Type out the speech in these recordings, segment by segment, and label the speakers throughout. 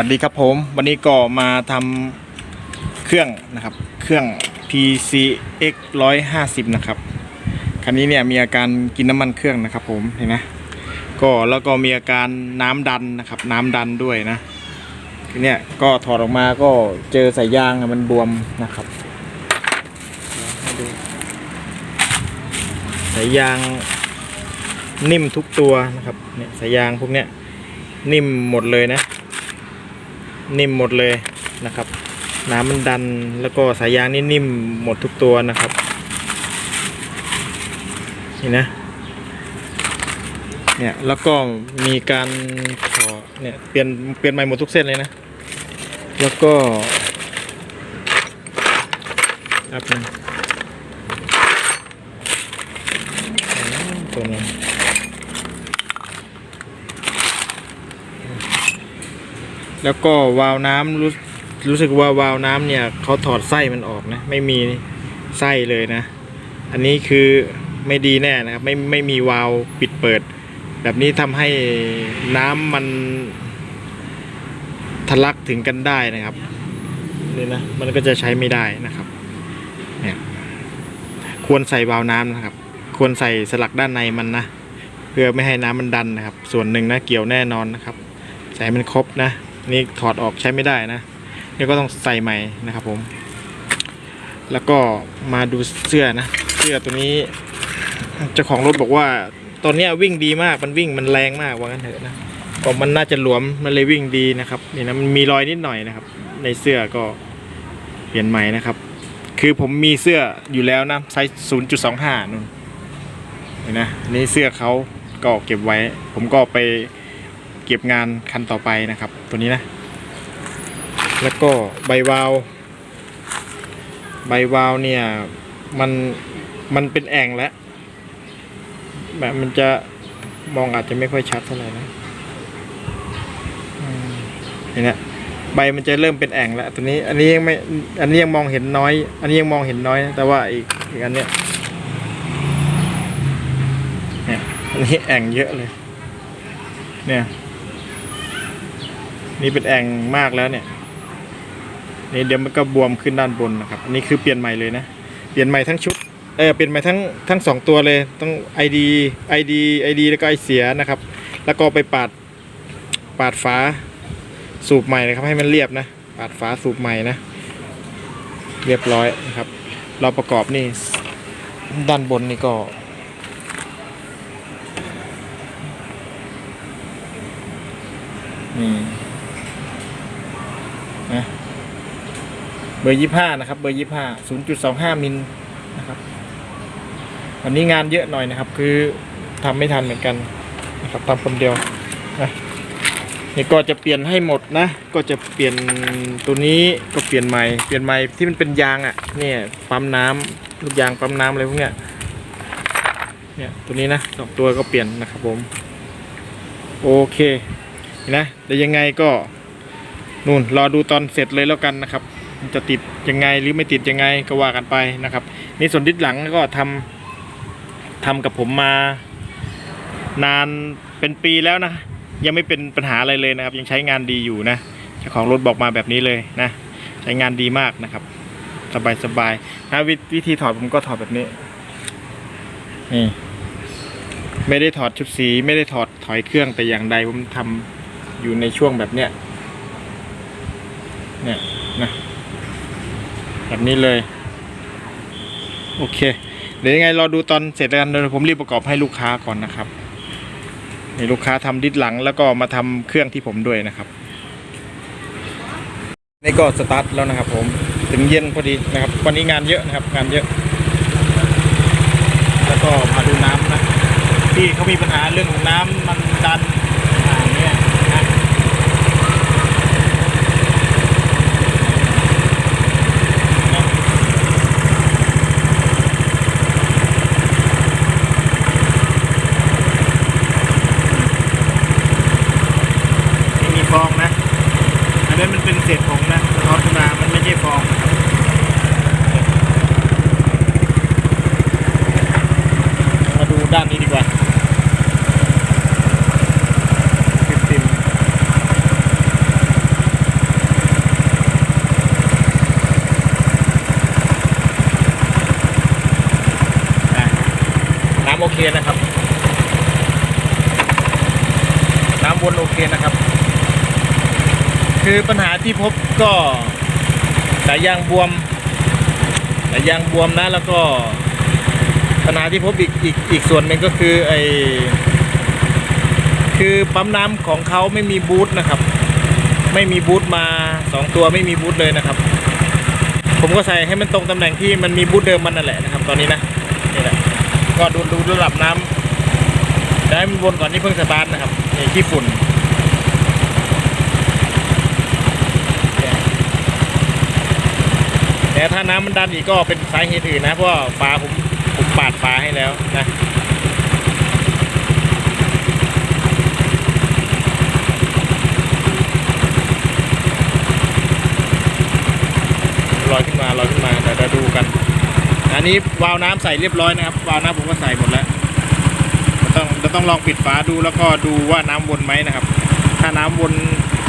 Speaker 1: วัสดีครับผมวันนี้ก็มาทำเครื่องนะครับ เครื่อง PCX 150 นะครับคันนี้เนี่ยมีอาการกินน้ำมันเครื่องนะครับ ผมเห็นไหมก็แล้วก็มีอาการน้ำดันนะครับ น้ำดันด้วยนะเนี้ยก็ถอดออกมาก็เจอสายยางมันบวมนะครับให้ดูสายยางนิ่มทุกตัวนะครับเนี่ยสายยางพวกเนี้ยนิ่มหมดเลยนะ นิ่มหมดเลยนะครับ น้ำมันดันแล้วก็สายยางนี่นิ่มหมดทุกตัวนะครับ นี่นะเนี่ยแล้วก็มีการขอเนี่ยเปลี่ยนเปลี่ยนใหม่หมดทุกเส้นเลยนะ แล้วก็ครับนึงอืมตัวนี้ แล้วก็วาล์วน้ำรู้รู้สึกว่าวาล์วน้ำเนี่ยเขาถอดไส้มันออกนะ ไม่มีไส้เลยนะ อันนี้คือไม่ดีแน่นะครับ ไม่ไม่มีวาล์วปิดเปิด แบบนี้ทำให้น้ำมันทะลักถึงกันได้นะครับนี่นะมันก็จะใช้ไม่ได้นะครับเนี่ยควรใส่วาล์วน้ำนะครับ ควรใส่สลักด้านในมันนะเพื่อไม่ให้น้ำมันดันนะครับ ส่วนหนึ่งนะเกี่ยวแน่นอนนะครับใส่มันครบนะ นี่ถอดออกใช้ไม่ได้นะนี่ก็ต้องใส่ใหม่นะครับผม แล้วก็มาดูเสื้อนะ เสื้อตัวนี้เจ้าของรถบอกว่าตอนนี้วิ่งดีมากมันวิ่งมันแรงมากว่างั้นเถอะนะก็มันน่าจะหลวมมันเลยวิ่งดีนะครับนี่นะมันมีรอยนิดหน่อยนะครับ ในเสื้อก็เปลี่ยนใหม่นะครับ คือผมมีเสื้ออยู่แล้วนะไซส์0.25นู่นเห็นนะนี่เสื้อเขาก็เก็บไว้ ผมก็ไป เก็บงานคันต่อไปนะครับ ตัวนี้นะ แล้วก็ใบวาว ใบวาวเนี่ยมันมันเป็นแอ่งแล้วแบบมันจะมองอาจจะไม่ค่อยชัดเท่าไหร่นะอืมเห็นไหมใบมันจะเริ่มเป็นแอ่งแล้วตัวนี้อันนี้ยังไม่อันนี้ยังมองเห็นน้อย อันนี้ยังมองเห็นน้อย แต่ว่าอีกอีกอันเนี้ยเนี่ยอันนี้แอ่งเยอะเลย เนี่ย นี่เป็นแอ่งมากแล้วเนี่ยนี่เดี๋ยวมันก็บวมขึ้นด้านบนนะครับ อันนี้คือเปลี่ยนใหม่เลยนะ เปลี่ยนใหม่ทั้งชุด เออเปลี่ยนใหม่ทั้งทั้งสองตัวเลยต้อง ID ID ID แล้วก็ไอเสียนะครับ แล้วก็ไปปาดปาดฝาสูบใหม่นะครับ ให้มันเรียบนะ ปาดฝาสูบใหม่นะ เรียบร้อยนะครับ เราประกอบนี่ด้านบนนี่ก็นี่นะเบอร์ยี่ห้านะครับเบอร์ยี่ห้าศูนย์จุดสองห้ามิลนะครับวันนี้งานเยอะหน่อยนะครับ คือทำไม่ทันเหมือนกันนะครับทำคนเดียวนะนี่ก็จะเปลี่ยนให้หมดนะ ก็จะเปลี่ยนตัวนี้ก็เปลี่ยนใหม่เปลี่ยนใหม่ที่มันเป็นยางอะ่ะเนี่ยปั๊มน้ำลูกยางปั๊มน้ำอะไรพวกเนี้ยเนี่ยตัวนี้นะสองตัวก็เปลี่ยนนะครับผมโอเคนะเดี๋ยวยังไงก็นู่นรอดูตอนเสร็จเลยแล้วกันนะครับ จะติดยังไงหรือไม่ติดยังไงก็ว่ากันไปนะครับนี่ส่วนดิสหลังก็ทำทำกับผมมานานเป็นปีแล้วนะ ยังไม่เป็นปัญหาอะไรเลยนะครับ ยังใช้งานดีอยู่นะเจ้าของรถบอกมาแบบนี้เลยนะ ใช้งานดีมากนะครับ สบายสบายนะววิธีถอดผมก็ถอดแบบนี้นี่ไม่ได้ถอดชุดสีไม่ได้ถอดถอยเครื่องแต่อย่างใดผมทำอยู่ในช่วงแบบเนี้ยเนี่ยนะ แบบนี้เลย โอเค เดี๋ยวยังไงรอดูตอนเสร็จกันเดี๋ยวผมรีบประกอบให้ลูกค้าก่อนนะครับนี่ลูกค้าทำดิสหลังแล้วก็มาทำเครื่องที่ผมด้วยนะครับนี่ก็สตาร์ทแล้วนะครับ ผมถึงเย็นพอดีนะครับ วันนี้งานเยอะนะครับ งานเยอะ แล้วก็มาดูน้ำนะที่เขามีปัญหาเรื่องน้ำมันดัน เศษผงนะทอขึ้นมามันไม่ใช่ฟองมาดูด้านนี้ดีกว่าน้ำโอเคนะครับ น้ำวนโอเคนะครับ คือปัญหาที่พบก็สายยางบวมสายยางบวมนะแล้วก็ปัญหาที่พบอีกอีกอีกส่วนหนึ่งก็คือไอคือปั๊มน้ำของเขาไม่มีบูทนะครับ ไม่มีบูทมาสองตัวไม่มีบูทเลยนะครับ ผมก็ใส่ให้มันตรงตำแหน่งที่มันมีบูทเดิมมันนั่นแหละนะครับ ตอนนี้นะนี่แหละก็ดูดูระดับน้ำได้มันวนก่อนที่เพิ่งสตาร์ทนะครับนี่ขี้ฝุ่น แต่ถ้าน้ำมันดันอีกก็เป็นสาเหตุอื่นนะ เพราะว่าฝาผมผมปาดฝาให้แล้วนะลอยขึ้นมาลอยขึ้นมาเดี๋ยวเราดูกัน อันนี้วาล์วน้ำใส่เรียบร้อยนะครับ วาล์วน้ำผมก็ใส่หมดแล้วต้องเราต้องลองปิดฝาดูแล้วก็ดูว่าน้ำวนไหมนะครับ ถ้าน้ำวน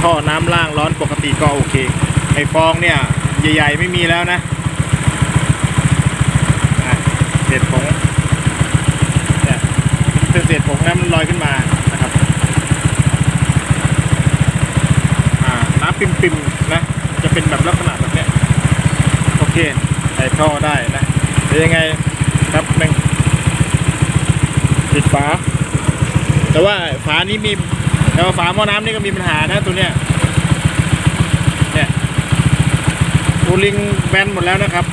Speaker 1: ท่อน้ำล่างร้อนปกติก็โอเคไอฟองเนี่ย ใหญ่ๆไม่มีแล้วนะเศษผงเนี่ยเป็นเศษผงน้ำมันลอยขึ้นมานะครับน้ำปิ่มๆนะ จะเป็นแบบลักษณะแบบเนี้ยโอเคใส่ท่อได้นะเดี๋ยวยังไงครับหนึ่งปิดฝาแต่ว่าฝานี้มีแต่ว่าฝาหม้อน้ำนี่ก็มีปัญหานะตัวเนี้ย โอลิงแบนหมดแล้วนะครับ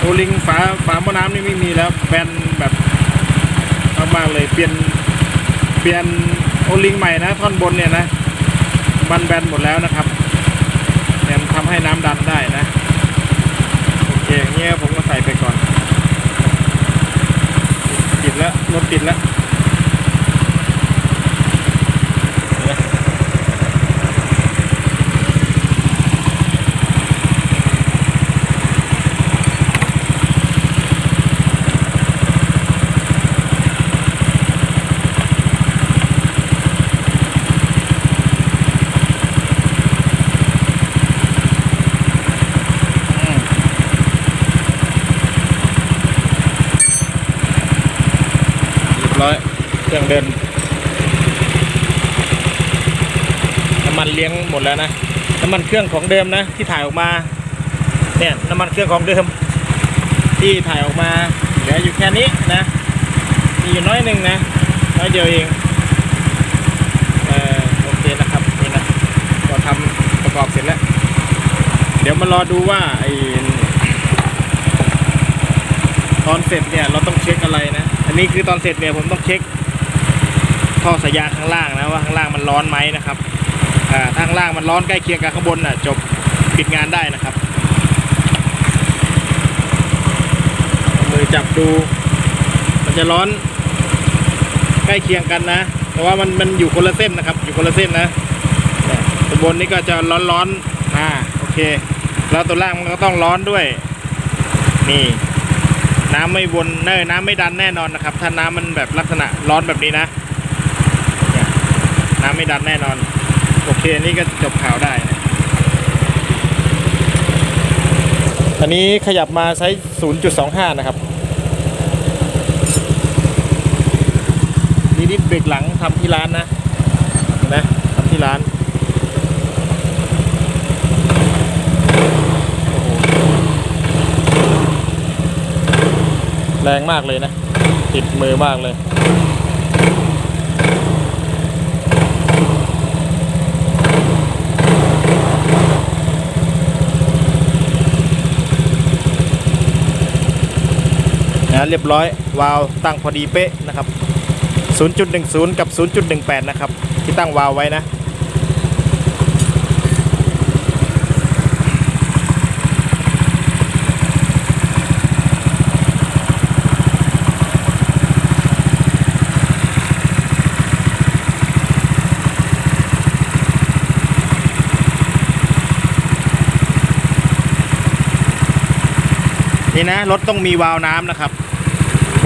Speaker 1: โอลิงฝาฝาหม้อน้ำนี่ไม่มีแล้วแบนแบบมากๆเลยเปลี่ยนเปลี่ยนโอลิงใหม่นะท่อนบนเนี่ยนะมันแบนหมดแล้วนะครับเนี่ยทำให้น้ำดันได้นะโอเคอย่างเงี้ยผมก็ใส่ไปก่อน ติดแล้วรถติดแล้ว อืมเรียบร้อยเค รื่องเดินน้ำมันเลี้ยงหมดแล้วนะน้ำมันเครื่องของเดิมนะ ที่ถ่ายออกมาเนี่ยน้ำมันเครื่องของเดิม ที่ถ่ายออกมาเหลืออยู่แค่นี้นะ มีอยู่น้อยหนึ่งนะน้อยเดียวเองเออโอเคนะครับนี่นะก็ทำประกอบเสร็จแล้ว เดี๋ยวมารอดูว่าไอตอนเสร็จเนี่ยเราต้องเช็คอะไรนะ อันนี้คือตอนเสร็จเนี่ยผมต้องเช็ค ท่อสายยางข้างล่างนะว่าข้างล่างมันร้อนไหมนะครับถ้าข้างล่างมันร้อนใกล้เคียงกับข้างบนน่ะจบปิดงานได้นะครับเอามือจับดู มันจะร้อนใกล้เคียงกันนะ แต่ว่ามันมันอยู่คนละเส้นนะครับ อยู่คนละเส้นนะตัวบนนี้ก็จะร้อนร้อนอ่าโอเค แล้วตัวล่างมันก็ต้องร้อนด้วย นี่ น้ำไม่วนเนอน้ำไม่ดันแน่นอนนะครับ ถ้าน้ำมันแบบลักษณะร้อนแบบนี้นะ น้ำไม่ดันแน่นอน โอเคอันนี่ก็จบข่าวได้ อันนี้ขยับมาใช้ 0.25 นะครับนี่ดิสเบรกหลังทำที่ร้านนะนไหมทำที่ร้านแรงมากเลยนะ ติดมือมากเลย นะเรียบร้อยวาล์วตั้งพอดีเป๊ะนะครับ 0.10 กับ 0.18 นะครับ ที่ตั้งวาล์วไว้นะ นี่นะรถต้องมีวาล์วน้ำนะครับ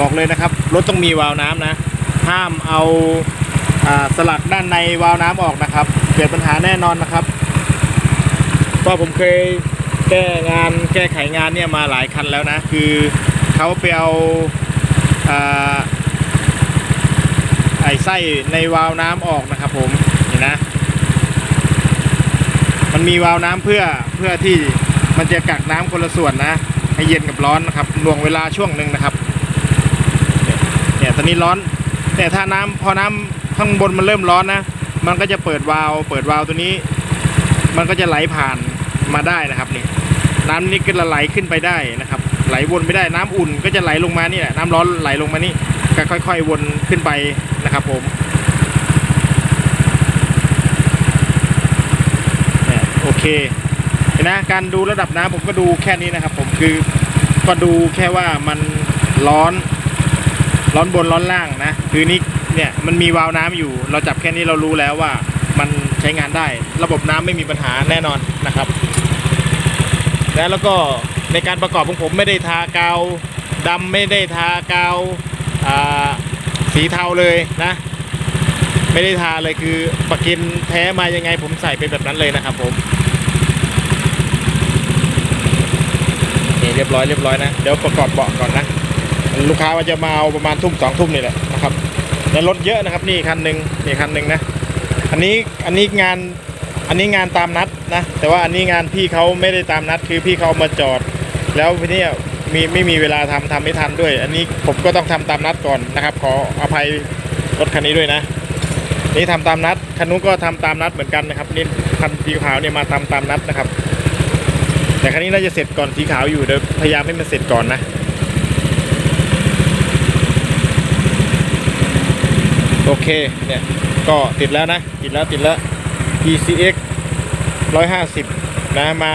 Speaker 1: บอกเลยนะครับ รถต้องมีวาล์วน้ำนะ ห้ามเอาสลักด้านในวาล์วน้ำออกนะครับ เกิดปัญหาแน่นอนนะครับเพราะผมเคยแก้งานแก้ไขงานเนี่ยมาหลายคันแล้วนะ คือเขาไปเอาไอ้ไส้ในวาล์วน้ำออกนะครับ ผมนี่นะ มันมีวาล์วน้ำเพื่อเพื่อที่มันจะกักน้ำคนละส่วนนะ ให้เย็นกับร้อนนะครับลวงเวลาช่วงหนึ่งนะครับเนี่ยตอนนี้ร้อนแต่ถ้าน้ำพอน้ำข้างบนมันเริ่มร้อนนะ มันก็จะเปิดวาล์วเปิดวาล์วตัวนี้ มันก็จะไหลผ่านมาได้นะครับนี่น้ำนี่ก็ไหลขึ้นไปได้นะครับ ไหลวนไปได้น้ำอุ่นก็จะไหลลงมานี่แหละน้ำร้อนไหลลงมานี่ก็ค่อยๆวนขึ้นไปนะครับ ผมเนี่ยโอเค ห็นนะการดูระดับน้ำผมก็ดูแค่นี้นะครับ ผมคือก็ดูแค่ว่ามันร้อน ร้อนบนร้อนล่างนะคือนี่เนี่ยมันมีวาล์วน้ำอยู่ เราจับแค่นี้เรารู้แล้วว่ามันใช้งานได้ ระบบน้ำไม่มีปัญหาแน่นอนนะครับแล้วแล้วก็ในการประกอบของผมไม่ได้ทากาวดำไม่ได้ทากาวสีเทาเลยนะ ไม่ได้ทาเลยคือปะกินแท้มายังไงผมใส่เป็นแบบนั้นเลยนะครับผม เรียบร้อยเรียบร้อยนะเดี๋ยวประกอบเบาะก่อนนะลูกค้าว่าจะมาเอาประมาณทุ่มสองทุ่มนี่แหละนะครับแล้วรถเยอะนะครับนี่คันหนึ่งนี่คันหนึ่งนะอันนี้อันนี้งานอันนี้งานตามนัดนะแต่ว่าอันนี้งานพี่เขาไม่ได้ตามนัดคือพี่เขามาจอด แล้วทีนี้มีไม่มีเวลาทำทำไม่ทันด้วย อันนี้ผมก็ต้องทำตามนัดก่อนนะครับ ขออภัยรถคันนี้ด้วยนะ นี่ทำตามนัดคันนู้นก็ทำตามนัดเหมือนกันนะครับนี่คันสีขาวเนี่ยมาทำตามนัดนะครับ แต่คันนี้น่าจะเสร็จก่อนสีขาวอยู่เดี๋ยวพยายามให้มันเสร็จก่อนนะโอเคเนี่ยก็ติดแล้วนะ ติดแล้วติดแล้ว PCX 150 นะมา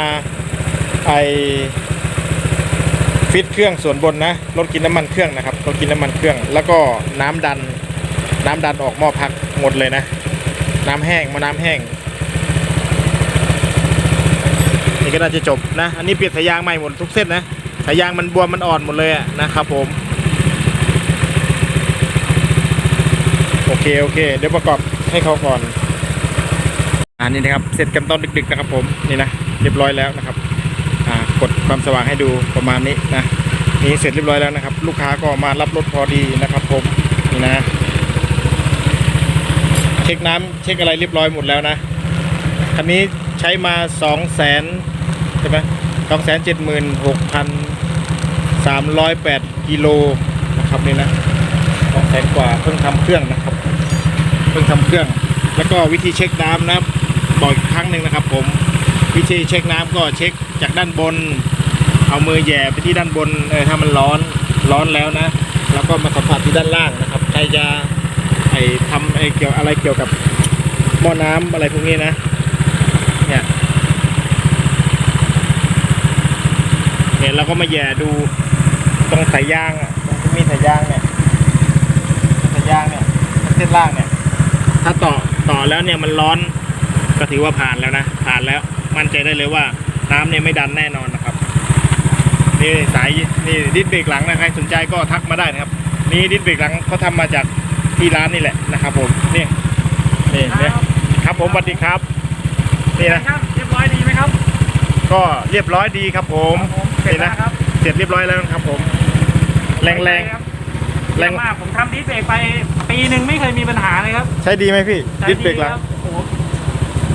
Speaker 1: ไอฟิตเครื่องส่วนบนนะรถกินน้ำมันเครื่องนะครับรถกินน้ำมันเครื่อง แล้วก็น้ำดัน น้ำดันออกหม้อพักหมดเลยนะ น้ำแห้งมาน้ำแห้ง นี่ ก็น่าจะจบนะ อันนี้เปลี่ยนสายยางใหม่หมดทุกเส้นนะสายยางมันบวมมันอ่อนหมดเลยอะนะครับผม โอเคโอเค เดี๋ยวประกอบให้เขาก่อน อันนี้นะครับ เสร็จกันตอนดึกๆนะครับ ผมนี่นะเรียบร้อยแล้วนะครับ อ่ากดความสว่างให้ดูประมาณนี้นะนี่เสร็จเรียบร้อยแล้วนะครับ ลูกค้าก็มารับรถพอดีนะครับผมนี่นะ เช็คน้ำเช็คอะไรเรียบร้อยหมดแล้วนะคันนี้ใช้มา2 0 0แสน ใช่ไหมสองแสนเจ็ดหมื่นหกพันสามร้อยแปดกิโลนะครับนี่นะสองแสนกว่าเพิ่งทำเครื่องนะครับ เพิ่งทำเครื่อง แล้วก็วิธีเช็คน้ำนะบอกอีกครั้งหนึ่งนะครับ ผมวิธีเช็คน้ำก็เช็คจากด้านบน เอามือแย่ไปที่ด้านบนเออถ้ามันร้อนร้อนแล้วนะ แล้วก็มาสัมผัสที่ด้านล่างนะครับใครจะไอทำไอเกี่ยวอะไรเกี่ยวกับหม้อน้ำอะไรพวกนี้นะ เนี่ย เนี่ยเราก็มาแหย่ดูตรงสายยางอะตรงที่มีสายยางเนี่ยสายยางเนี่ยเส้นล่างเนี่ย ถ้าต่อต่อแล้วเนี่ยมันร้อนก็ถือว่าผ่านแล้วนะผ่านแล้วมั่นใจได้เลยว่าน้ำเนี่ยไม่ดันแน่นอนนะครับนี่สายนี่ดิสเบรกหลังนะใครสนใจก็ทักมาได้นะครับ นี่ดิสเบรกหลังเขาทำมาจากที่ร้านนี่แหละนะครับ ผมนี่นี่เนี่ยครับผมสวัสดีครับนี่นะ
Speaker 2: ครับเรียบร้อยดีไหมครับ
Speaker 1: ก็เรียบร้อยดีครับผม
Speaker 2: ผม เสร็จ
Speaker 1: นี่
Speaker 2: แล้ว
Speaker 1: นะ
Speaker 2: ครับ
Speaker 1: เสร็จเรียบร้อยแล้วนะครับผม แรงแรง
Speaker 2: ครับ
Speaker 1: แรง
Speaker 2: แรงมากผมทำดิสเบรกไปปีหนึ่งไม่เคยมีปัญหาเลยครับ
Speaker 1: ใช้ดีไหมพี่
Speaker 2: ใช้
Speaker 1: ดิสเบรกหลัง
Speaker 2: คโอ้โห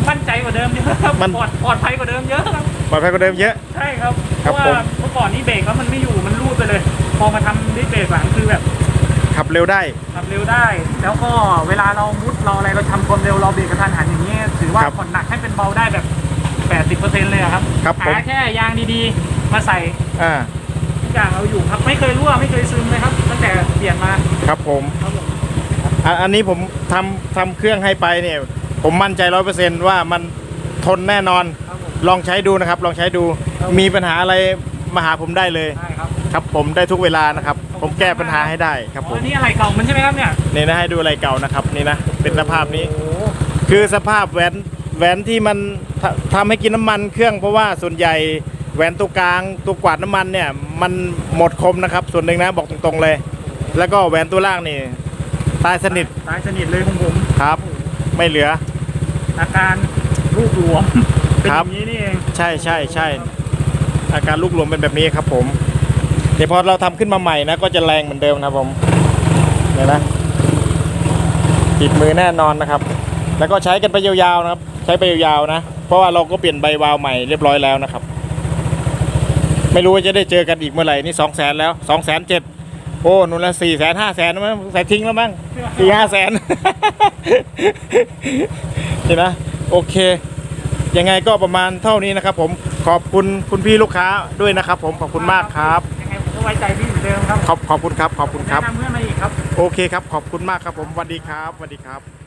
Speaker 2: มั่นใจกว่าเดิมเยอะครับ
Speaker 1: มัน
Speaker 2: ปลอดปลอดภัยกว่าเดิมเยอะครับ
Speaker 1: ปลอดภัยกว่าเดิมเยอะ
Speaker 2: ใช่ครับ
Speaker 1: ค
Speaker 2: เพ
Speaker 1: รับ
Speaker 2: ราะว่า
Speaker 1: ผม
Speaker 2: เมื่อก่อนนี้เบรกแล้วมันไม่อยู่มันรูดไปเลย พอมาทำดิสเบรกหลังคือแบบ
Speaker 1: ขับเร็วได้
Speaker 2: ขับเร็วได้ แล้วก็เวลาเรามุดเราอะไรเราทำความเร็วเราเบรกกระทันหันอย่างนี้ยถือว่า
Speaker 1: ครับ
Speaker 2: ผ่อนหนักให้เป็นเบาได้แบบ 80%เลยอะครับ
Speaker 1: ครับผม
Speaker 2: หาแค่ยางดีๆ มาใส่
Speaker 1: อ่า
Speaker 2: ทุกอย่างเราอยู่ครับไม่เคยรั่วไม่เคยซึมเลยครับ ตั้งแต่เปลี่ยนมา
Speaker 1: ครับผม
Speaker 2: ครับผม
Speaker 1: อันอันนี้ผมทำทำเครื่องให้ไปเนี่ย ผมมั่นใจร้อยเปอร์เซนต์ว่ามันทนแน่นอน
Speaker 2: ครับผม
Speaker 1: ลองใช้ดูนะครับ ลองใช้ดู
Speaker 2: ครับ
Speaker 1: มีปัญหาอะไรมาหาผมได้เลย
Speaker 2: ได้ครับ
Speaker 1: ครับผมได้ทุกเวลานะครับ ผมแก้ปัญหาให้ได้ครับผ
Speaker 2: อ๋อ
Speaker 1: ม
Speaker 2: อันนี่อะไรเก่ามันใช่ไหมครับเนี่ย
Speaker 1: นี่นะให้ดูอะไรเก่านะครับนี่นะเป็นสภาพนี้
Speaker 2: โอ้โห
Speaker 1: คือสภาพแหวนแหวนที่มันททำให้กินน้ำมันเครื่องเพราะว่าส่วนใหญ่ แหวนตัวกลางตัวกวาดน้ำมันเนี่ย มันหมดคมนะครับ ส่วนหนึ่งนะบอกตรงๆเลย แล้วก็แหวนตัวล่างนี่ตายสนิท
Speaker 2: ตายสนิทเลยของผม
Speaker 1: ครับ ไม่เหลือ
Speaker 2: อาการรูปหลวมเป็น
Speaker 1: ค
Speaker 2: อ
Speaker 1: รับ
Speaker 2: ย่างนี้นี่เอง
Speaker 1: ใช่ใช่ใช่อาการลูกหลวมเป็นแบบนี้ครับ ผม เดี๋ยวพอเราทำขึ้นมาใหม่นะ ก็จะแรงเหมือนเดิมนะครับผมเนี่ยนะติดมือแน่นอนนะครับ แล้วก็ใช้กันไปยาวๆนะครับ ใช้ไปยาวๆนะ เพราะว่าเราก็เปลี่ยนใบวาล์วใหม่เรียบร้อยแล้วนะครับ ไม่รู้ว่าจะได้เจอกันอีกเมื่อไหร่นี่สองแสนแล้วสองแสนเจ็ดโอ้นู่นละสี่แสนห้าแสนมั้งใส่ทิ้งแล้วมั้งสี่ห้าแสนนี่นะโอเค ยังไงก็ประมาณเท่านี้นะครับ ผมขอบคุณคุณพี่ลูกค้าด้วยนะครับ ผมขอบคุณมากครับ
Speaker 2: ยังไงผมก็ไว้ใจพี่เหมือนเดิมครับ
Speaker 1: ขอบขอบคุณครับขอบคุณครับ
Speaker 2: แนะนำเพื่อนมาอีกครับ
Speaker 1: โอเคครับขอบคุณมากครับผมสวัสดีครับสวัสดีครับ